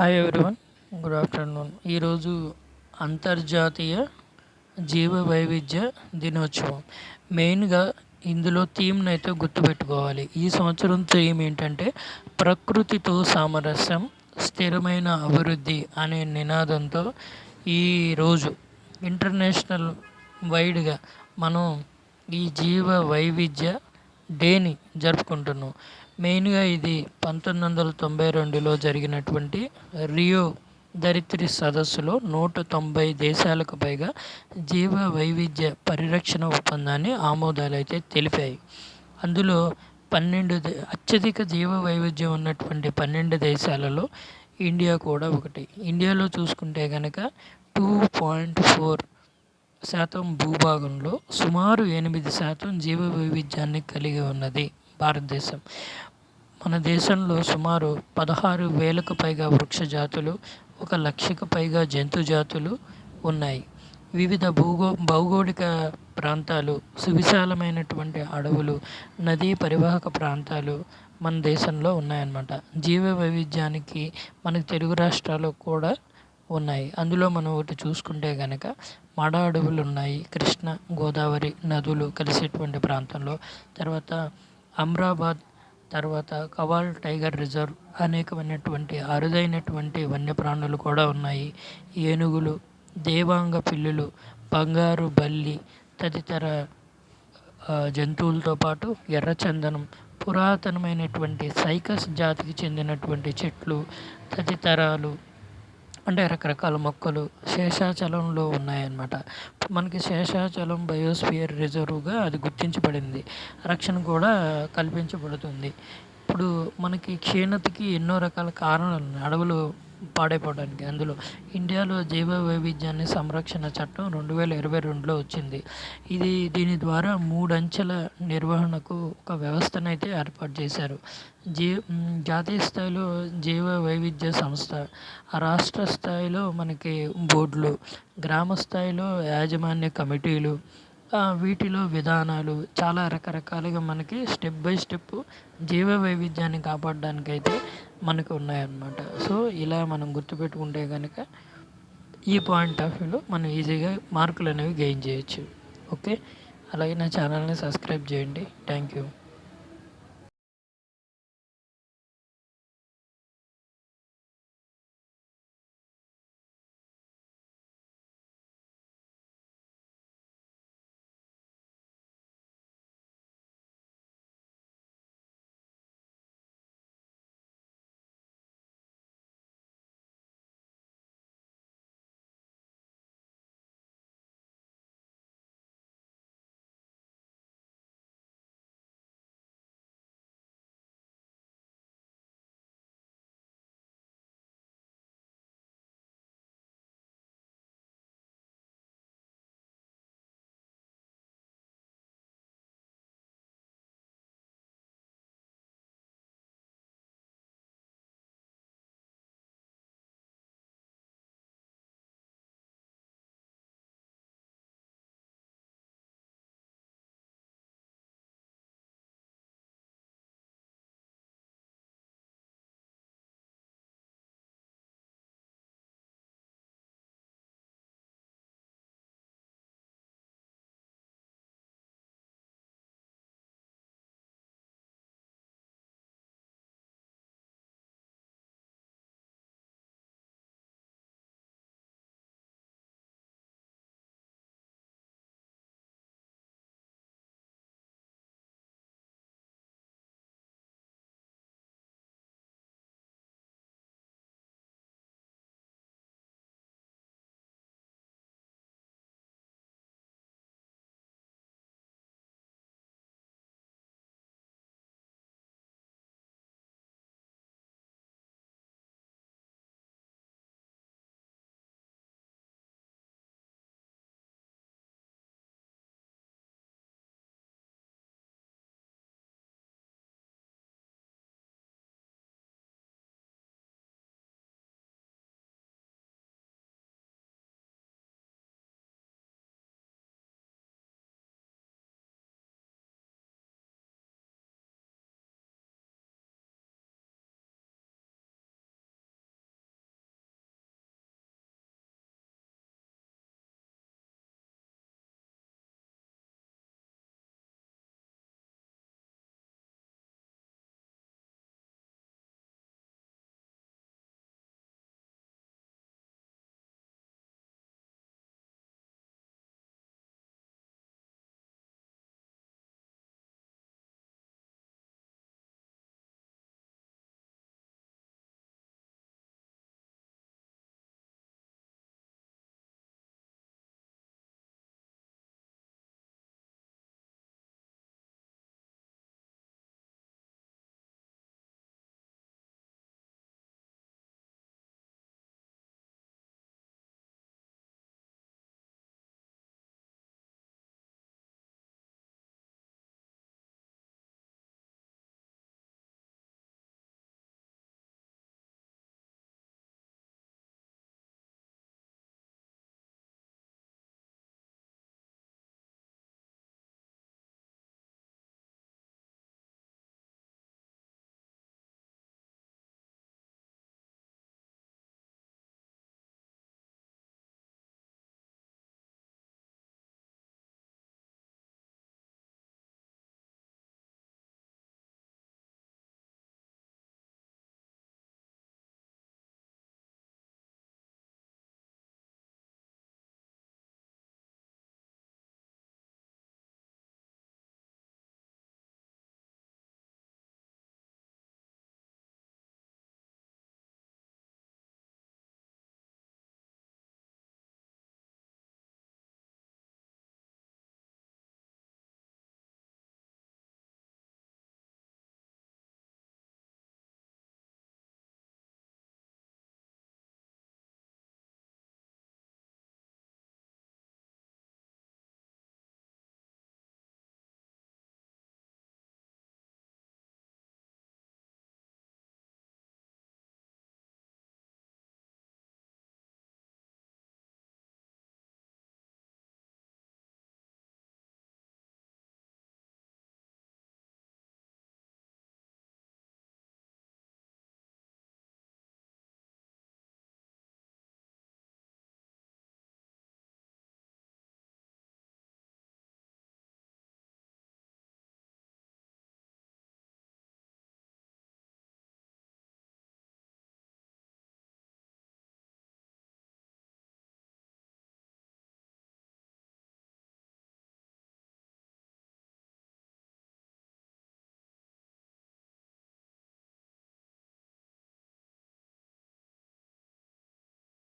Hi everyone good afternoon ఈరోజు అంతర్జాతీయ జీవ వైవిధ్య దినోత్సవం. మెయిన్గా ఇందులో థీమ్ని అయితే గుర్తుపెట్టుకోవాలి. ఈ సంవత్సరం థీమ్ ఏంటంటే ప్రకృతితో సామరస్యం స్థిరమైన అభివృద్ధి అనే నినాదంతో ఈరోజు ఇంటర్నేషనల్ వైడ్గా మనం ఈ జీవ వైవిధ్య డేని జరుపుకుంటున్నాం. మెయిన్గా ఇది పంతొమ్మిది వందల తొంభై రెండులో జరిగినటువంటి రియో దరిత్రి సదస్సులో నూట తొంభై దేశాలకు పైగా జీవ వైవిధ్య పరిరక్షణ ఒప్పందాన్ని ఆమోదాలు అయితే తెలిపాయి. అందులో పన్నెండు అత్యధిక జీవ వైవిధ్యం ఉన్నటువంటి పన్నెండు దేశాలలో ఇండియా కూడా ఒకటి. ఇండియాలో చూసుకుంటే కనుక టూ పాయింట్ ఫోర్ శాతం భూభాగంలో సుమారు ఎనిమిది శాతం జీవ వైవిధ్యాన్ని కలిగి ఉన్నది భారతదేశం. మన దేశంలో సుమారు పదహారు వేలకు పైగా వృక్ష జాతులు ఒక లక్షకు పైగా జంతు జాతులు ఉన్నాయి. వివిధ భూగో భౌగోళిక ప్రాంతాలు సువిశాలమైనటువంటి అడవులు నదీ పరివాహక ప్రాంతాలు మన దేశంలో ఉన్నాయన్నమాట. జీవ వైవిధ్యానికి మనకు తెలుగు రాష్ట్రాలు కూడా ఉన్నాయి. అందులో మనం ఒకటి చూసుకుంటే కనుక మడ అడవులు ఉన్నాయి కృష్ణ గోదావరి నదులు కలిసేటువంటి ప్రాంతంలో. తర్వాత అమ్రాబాద్ తర్వాత కవాల్ టైగర్ రిజర్వ్ అనేకమైనటువంటి అరుదైనటువంటి వన్యప్రాణులు కూడా ఉన్నాయి. ఏనుగులు దేవాంగ పిల్లులు బంగారు బల్లి తదితర జంతువులతో పాటు ఎర్రచందనం పురాతనమైనటువంటి సైకస్ జాతికి చెందినటువంటి చెట్లు తదితరాలు అంటే రకరకాల మొక్కలు శేషాచలంలో ఉన్నాయన్నమాట. మనకి శేషాచలం బయోస్ఫియర్ రిజర్వ్గా అది గుర్తించబడింది. రక్షణ కూడా కల్పించబడుతుంది. ఇప్పుడు మనకి క్షీణతకి ఎన్నో రకాల కారణాలు ఉన్నాయి. అడవులు పాడైపోవడానికి. అందులో ఇండియాలో జీవ వైవిధ్యాన్ని సంరక్షణ చట్టం రెండు వేల ఇరవై రెండులో వచ్చింది. ఇది దీని ద్వారా మూడంచెల నిర్వహణకు ఒక వ్యవస్థనైతే ఏర్పాటు చేశారు. జీ జాతీయ స్థాయిలో జీవ వైవిధ్య సంస్థ రాష్ట్ర స్థాయిలో మనకి బోర్డులు గ్రామ స్థాయిలో యాజమాన్య కమిటీలు వీటిలో విధానాలు చాలా రకరకాలుగా మనకి స్టెప్ బై స్టెప్ జీవ వైవిధ్యాన్ని కాపాడడానికి అయితే మనకు ఉన్నాయన్నమాట. సో ఇలా మనం గుర్తుపెట్టుకుంటే కనుక ఈ పాయింట్ ఆఫ్ వ్యూలో మనం ఈజీగా మార్కులు అనేవి గెయిన్ చేయొచ్చు. ఓకే? అలాగే నా ఛానల్ని సబ్స్క్రైబ్ చేయండి. Thank you.